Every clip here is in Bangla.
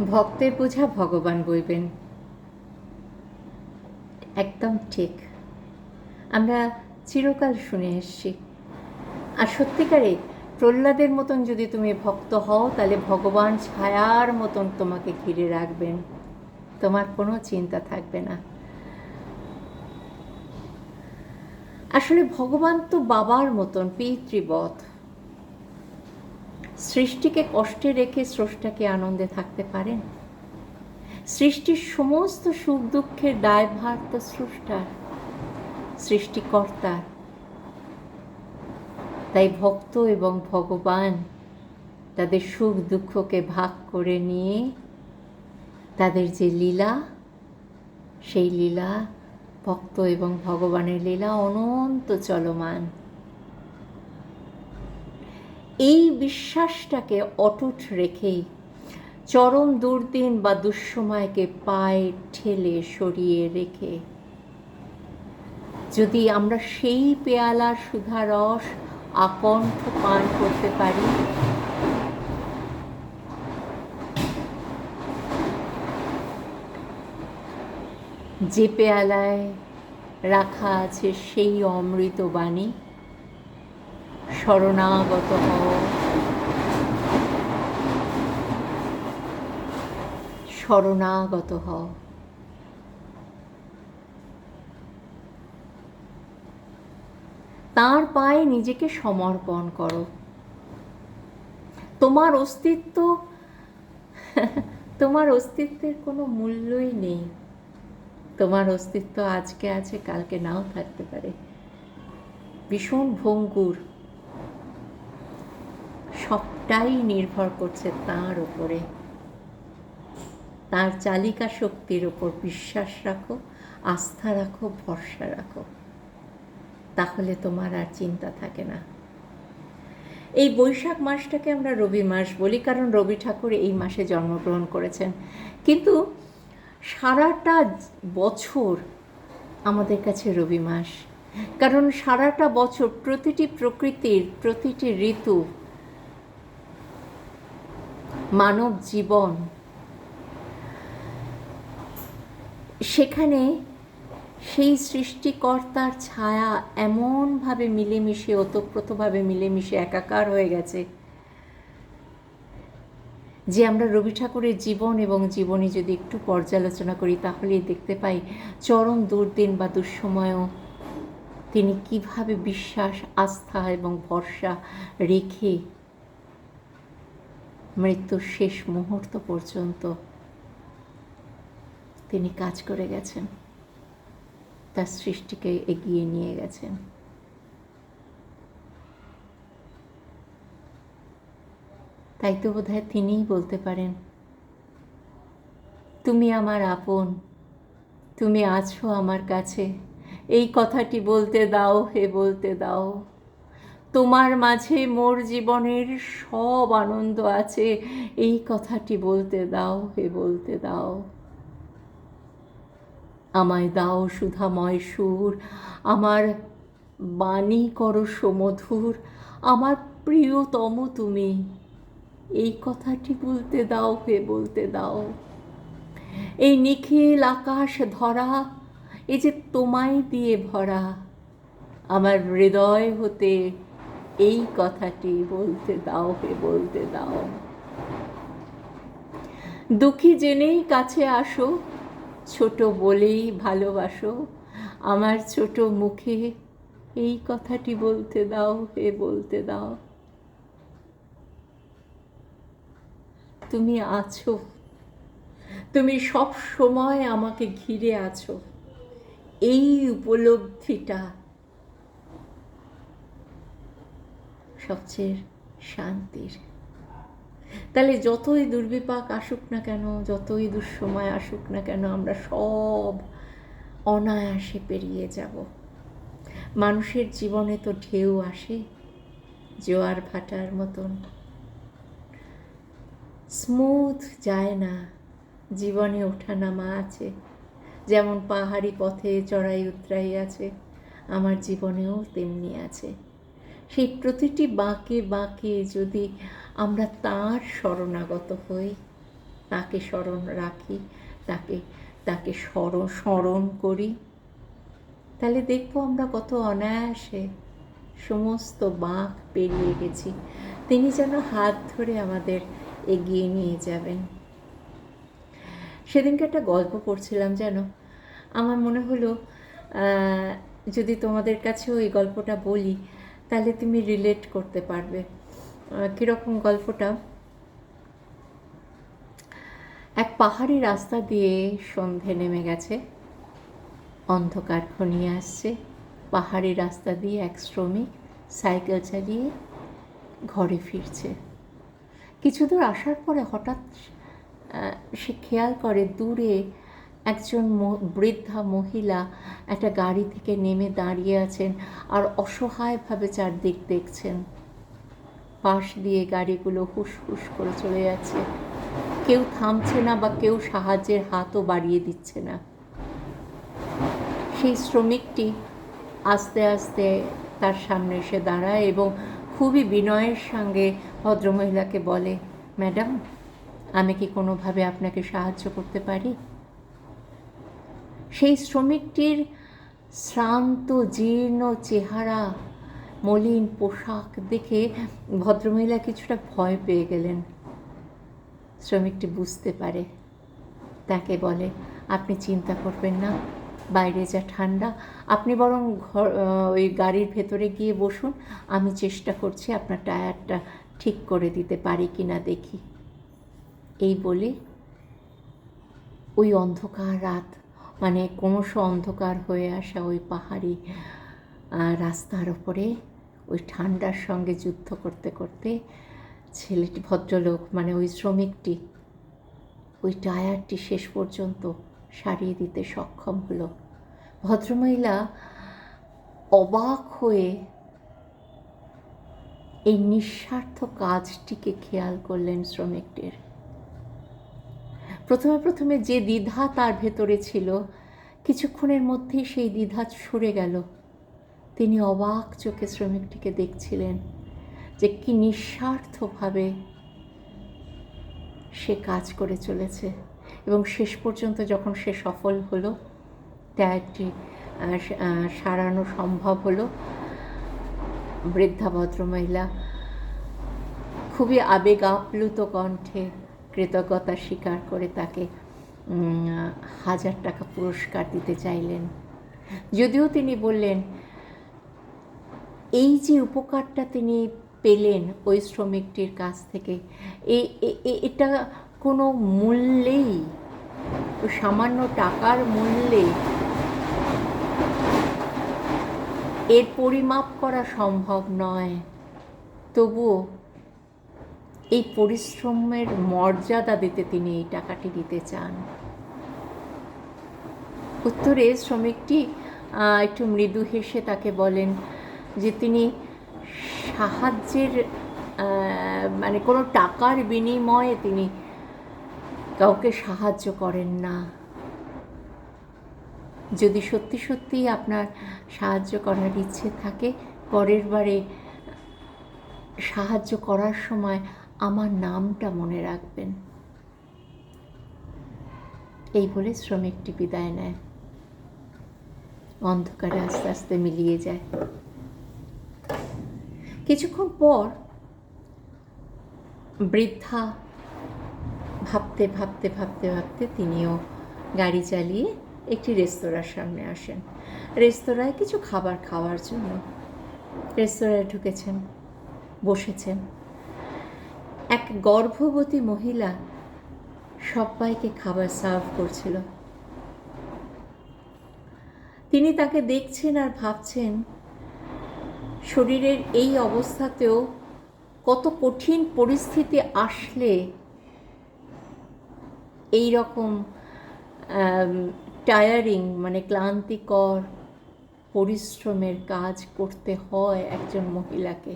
ভক্তের বোঝা ভগবান বইবেন। একদম ঠিক। আমরা চিরকাল শুনে এসছি আর সত্যিকারে প্রহ্লাদের মতন যদি তুমি ভক্ত হও, তাহলে ভগবান ছায়ার মতন তোমাকে ঘিরে রাখবেন। তোমার কোনো চিন্তা থাকবে না। আসলে ভগবান তো বাবার মতন, পিতৃবধ। সৃষ্টিকে কষ্টে রেখে স্রষ্টাকে আনন্দে থাকতে পারেন। সৃষ্টির সমস্ত সুখ দুঃখের দায়ভার তো স্রষ্টার, সৃষ্টিকর্তার। তাই ভক্ত এবং ভগবান তাদের সুখ দুঃখকে ভাগ করে নিয়ে তাদের যে লীলা, সেই লীলা ভক্ত এবং ভগবানের লীলা অনন্ত চলমান। এই বিশ্বাসটাকে অটুট রেখেই চরম দুর্দিন বা দুঃসময়কে পায়ে ঠেলে সরিয়ে রেখে যদি আমরা সেই পেয়ালার সুধা রস আকণ্ঠ পান করতে পারি, যে পেয়ালায় রাখা আছে সেই অমৃত বাণী শরণাগত হও। শরণাগত হও। তার পায়ে নিজেকে সমর্পণ করো। তোমার অস্তিত্ব, তোমার অস্তিত্বের কোনো মূল্যই নেই। তোমার অস্তিত্ব আজকে আছে, কালকে নাও থাকতে পারে। ভীষণ ভঙ্গুর। সবটাই নির্ভর করছে তার উপরে। তার চালিকা শক্তির ওপর বিশ্বাস রাখো, আস্থা রাখো, ভরসা রাখো। তাহলে তোমার আর চিন্তা থাকে না। এই বৈশাখ মাসটাকে আমরা রবি মাস বলি, কারণ রবি ঠাকুর এই মাসে জন্মগ্রহণ করেছেন। কিন্তু সারাটা বছর আমাদের কাছে রবি মাস, কারণ সারাটা বছর প্রতিটি প্রকৃতির, প্রতিটি ঋতু মানব জীবন। সেখানে সেই সৃষ্টিকর্তার ছায়া এমনভাবে মিলেমিশে, ওতপ্রোতভাবে মিলেমিশে একাকার হয়ে গেছে যে আমরা রবি ঠাকুরের জীবন এবং জীবনী যদি একটু পর্যালোচনা করি তাহলেই দেখতে পাই চরম দুর্দিন বা দুঃসময়েও তিনি কীভাবে বিশ্বাস, আস্থা এবং ভরসা রেখে মৃত্যুর শেষ মুহূর্ত পর্যন্ত তিনি কাজ করে গেছেন। তার সৃষ্টিকে এগিয়ে নিয়ে গেছেন। তাই তো বোধ হয় তিনিই বলতে পারেন, তুমি আমার আপন, তুমি আছো আমার কাছে। এই কথাটি বলতে দাও, হে বলতে দাও। তোমার মাঝে মোর জীবনের সব আনন্দ আছে। এই কথাটি বলতে দাও হে, বলতে দাও। আমায় দাও সুধাময় সুর, আমার বাণী করো সমধুর, আমার প্রিয়তম তুমি। এই কথাটি বলতে দাও হে, বলতে দাও। এই নিখিল আকাশ ধরা, এই যে তোমায় দিয়ে ভরা, আমার হৃদয় হতে এই কথাটি বলতে দাও হে, বলতে দাও। দুঃখী জেনেই কাছে আসো, ছোট বলেই ভালোবাসো। আমার ছোট মুখে এই কথাটি বলতে দাও হে, বলতে দাও। তুমি আছো। তুমি সব সময় আমাকে ঘিরে আছো। এই উপলব্ধিটা সবচেয়ে শান্তির। তাহলে যতই দুর্বিপাক আসুক না কেন, যতই দুঃসময় আসুক না কেন, আমরা সব অনায়াসে পেরিয়ে যাব। মানুষের জীবনে তো ঢেউ আসে, জোয়ার ভাটার মতন। স্মুথ যায় না, জীবনে ওঠানামা আছে। যেমন পাহাড়ি পথে চড়াই উতরাই আছে, আমার জীবনেও তেমনি আছে। সেই প্রতিটি বাঁকে বাঁকে যদি আমরা তার শরণাগত হই, তাকে স্মরণ রাখি, তাকে তাকে স্মরণ স্মরণ করি, তাহলে দেখব আমরা কত অনায়াসে সমস্ত বাঁক পেরিয়ে গেছি। তিনি যেন হাত ধরে আমাদের এগিয়ে নিয়ে যাবেন। সেদিনকে একটা গল্প পড়ছিলাম যেন। আমার মনে হলো যদি তোমাদের কাছেও এই গল্পটা বলি তাহলে তুমি রিলেট করতে পারবে। কীরকম গল্পটা? এক পাহাড়ি রাস্তা দিয়ে সন্ধে নেমে গেছে। অন্ধকার ঘনিয়ে আসছে। পাহাড়ি রাস্তা দিয়ে এক শ্রমিক সাইকেল চালিয়ে ঘরে ফিরছে। কিছু দূর আসার পরে হঠাৎ সে খেয়াল করে দূরে একজন বৃদ্ধা মহিলা একটা গাড়ি থেকে নেমে দাঁড়িয়ে আছেন আর অসহায়ভাবে চারদিক দেখছেন। পাশ দিয়ে গাড়িগুলো হুস হুস করে চলে যাচ্ছে। কেউ থামছে না বা কেউ সাহায্যের হাতও বাড়িয়ে দিচ্ছে না। সেই শ্রমিকটি আস্তে আস্তে তার সামনে এসে দাঁড়ায় এবং খুবই বিনয়ের সঙ্গে ভদ্রমহিলাকে বলে, ম্যাডাম, আমি কি কোনোভাবে আপনাকে সাহায্য করতে পারি? সেই শ্রমিকটির শ্রান্ত, জীর্ণ চেহারা, মলিন পোশাক দেখে ভদ্রমহিলা কিছুটা ভয় পেয়ে গেলেন। শ্রমিকটি বুঝতে পারে। তাকে বলে, আপনি চিন্তা করবেন না, বাইরে যা ঠান্ডা, আপনি বরং ঘর ওই গাড়ির ভেতরে গিয়ে বসুন, আমি চেষ্টা করছি আপনার টায়ারটা ঠিক করে দিতে পারি কি না দেখি। এই বলে ওই অন্ধকার রাত মানে ক্রমশ অন্ধকার হয়ে আসা ওই পাহাড়ি রাস্তার ওপরে ওই ঠান্ডার সঙ্গে যুদ্ধ করতে করতে ছেলেটি ভদ্রলোক মানে ওই শ্রমিকটি ওই টায়ারটি শেষ পর্যন্ত সারিয়ে দিতে সক্ষম হলো। ভদ্রমহিলা অবাক হয়ে এই নিঃস্বার্থ কাজটিকে খেয়াল করলেন শ্রমিকটির। প্রথমে প্রথমে যে দ্বিধা তার ভেতরে ছিল কিছুক্ষণের মধ্যেই সেই দ্বিধা সরে গেল। তিনি অবাক চোখে শ্রমিকটিকে দেখছিলেন যে কি নিঃস্বার্থভাবে সে কাজ করে চলেছে এবং শেষ পর্যন্ত যখন সে সফল হলো আহ, সারানো সম্ভব হলো বৃদ্ধা ভদ্রমহিলা খুবই আবেগ আপ্লুত কণ্ঠে কৃতজ্ঞতা স্বীকার করে তাকে হাজার টাকা পুরস্কার দিতে চাইলেন। যদিও তিনি বললেন, এই যে উপকারটা তিনি পেলেন ওই শ্রমিকটির কাছ থেকে এটা কোনো মূল্যেই, সামান্য টাকার মূল্যে এর পরিমাপ করা সম্ভব নয়। তবুও এই পরিশ্রমের মর্যাদা দিতে তিনি এই টাকাটি দিতে চান। উত্তরে শ্রমিকটি একটু মৃদু হেসে তাকে বলেন যে তিনি সাহায্যের মানে কোনো টাকার বিনিময়ে তিনি কাউকে সাহায্য করেন না। যদি সত্যি সত্যি আপনার সাহায্য করার ইচ্ছে থাকে, পরের বারে সাহায্য করার সময় আমার নামটা মনে রাখবেন। এই বলে শ্রমিকটি বিদায় নেয়। অন্ধকারে আস্তে আস্তে মিলিয়ে যায়। কিছুক্ষণ পর বৃদ্ধা ভাবতে ভাবতে ভাবতে ভাবতে তিনিও গাড়ি চালিয়ে একটি রেস্তোরাঁর সামনে আসেন। রেস্তোরাঁয় কিছু খাবার খাওয়ার জন্য রেস্তোরাঁয় ঢুকেছেন, বসেছেন। এক গর্ভবতী মহিলা সবাইকে খাবার সার্ভ করছিল। তিনি তাকে দেখছেন আর ভাবছেন, শরীরের এই অবস্থাতেও কত কঠিন পরিস্থিতি আসলে এই রকম টায়ারিং মানে ক্লান্তিকর পরিশ্রমের কাজ করতে হয় একজন মহিলাকে।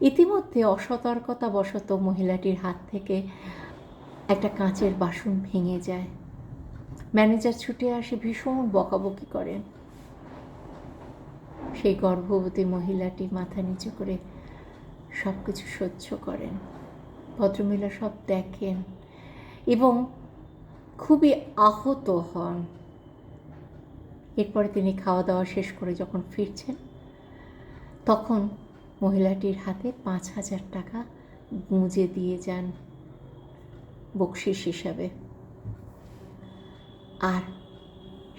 ইতিমধ্যে অসতর্কতা বশত মহিলাটির হাত থেকে একটা কাঁচের বাসন ভেঙে যায়। ম্যানেজার ছুটে আসে, ভীষণ বকাবকি করেন। সেই গর্ভবতী মহিলাটি মাথা নিচু করে সব কিছু সহ্য করেন। ভদ্রমহিলা সব দেখেন এবং খুবই আহত হন। এরপরে তিনি খাওয়া দাওয়া শেষ করে যখন ফিরছেন, তখন মহিলাটির হাতে পাঁচ হাজার টাকা গুঁজে দিয়ে যান বকশিস হিসাবে। আর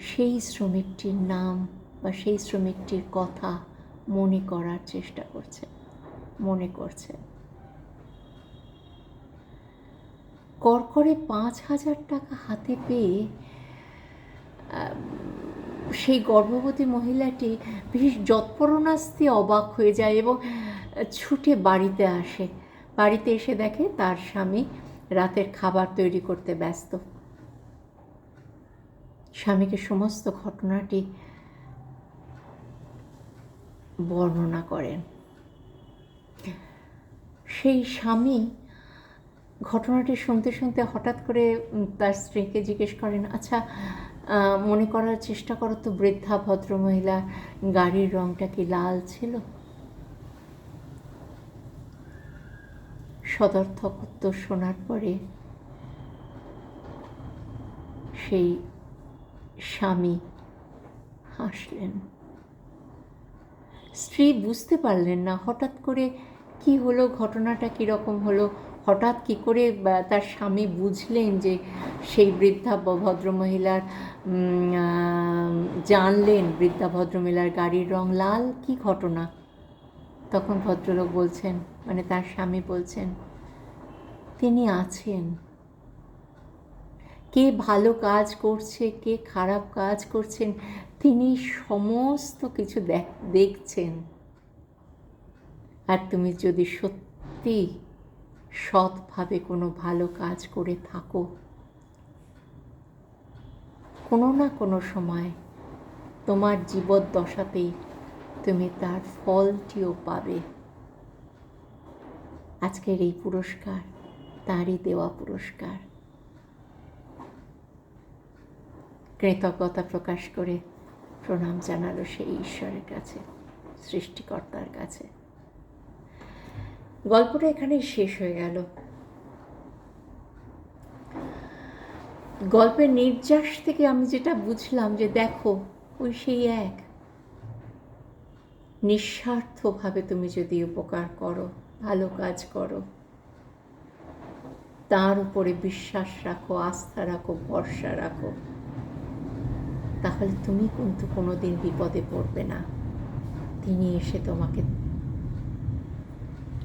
সেই শ্রমিকটির নাম বা সেই শ্রমিকটির কথা মনে করার চেষ্টা করছে, মনে করছে। করকরে পাঁচ হাজার টাকা হাতে পেয়ে সেই গর্ভবতী মহিলাটি বেশ যৎপরণাস্তি অবাক হয়ে যায় এবং ছুটে বাড়িতে আসে। বাড়িতে এসে দেখে তার স্বামী রাতের খাবার তৈরি করতে ব্যস্ত। স্বামীকে সমস্ত ঘটনাটি বর্ণনা করেন। সেই স্বামী ঘটনাটি শুনতে শুনতে হঠাৎ করে তার স্ত্রীকে জিজ্ঞেস করেন আচ্ছা মনে করার চেষ্টা করো তো, বৃদ্ধা ভদ্রমহিলা, গাড়ির রংটা কি লাল ছিল? সদর্থক উত্তর শোনার পরে সেই স্বামী হাসলেন। স্ত্রী বুঝতে পারলেন না, হঠাৎ করে কি হলো, ঘটনাটা কীরকম হলো? হঠাৎ কি করে তার স্বামী বুঝলেন যে সেই বৃদ্ধা ভদ্রমহিলার জানলেন বৃদ্ধা ভদ্রমহিলার গাড়ির রং লাল, কি ঘটনা? তখন ভদ্রলোক বলছেন মানে তার স্বামী বলছেন, তিনি আছেন। কে ভালো কাজ করছে, কে খারাপ কাজ করছেন, তিনি সমস্ত কিছু দেখ- দেখছেন। আর তুমি যদি সত্যি সৎভাবে কোনো ভালো কাজ করে থাকো। কোনো না কোনো সময় তোমার জীবদ্দশাতেই তুমি তার ফলটিও পাবে। আজকের এই পুরস্কার, তারই দেওয়া পুরস্কার। কৃতজ্ঞতা প্রকাশ করে প্রণাম জানালো সেই ঈশ্বরের কাছে, সৃষ্টিকর্তার কাছে। গল্পটা এখানেই শেষ হয়ে গেল। গল্পের নির্যাস থেকে আমি যেটা বুঝলাম যে দেখো, ওই সেই এক। নিঃস্বার্থভাবে তুমি যদি উপকার করো, ভালো কাজ করো, তার উপরে বিশ্বাস রাখো, আস্থা রাখো, ভরসা রাখো, তাহলে তুমি কিন্তু কোনোদিন বিপদে পড়বে না। তিনি এসে তোমাকে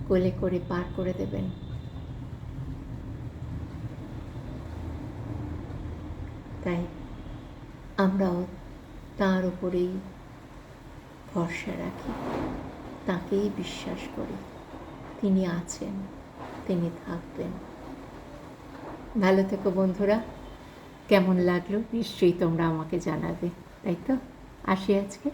কোলে করে পার করে দেবেন। তাই আমরাও তার উপরেই ভরসা রাখি, তাকেই বিশ্বাস করি। তিনি আছেন, তিনি থাকবেন। ভালো থেকো বন্ধুরা, কেমন লাগল নিশ্চয়ই তোমরা আমাকে জানাবে, তাই তো? আসি আজকে।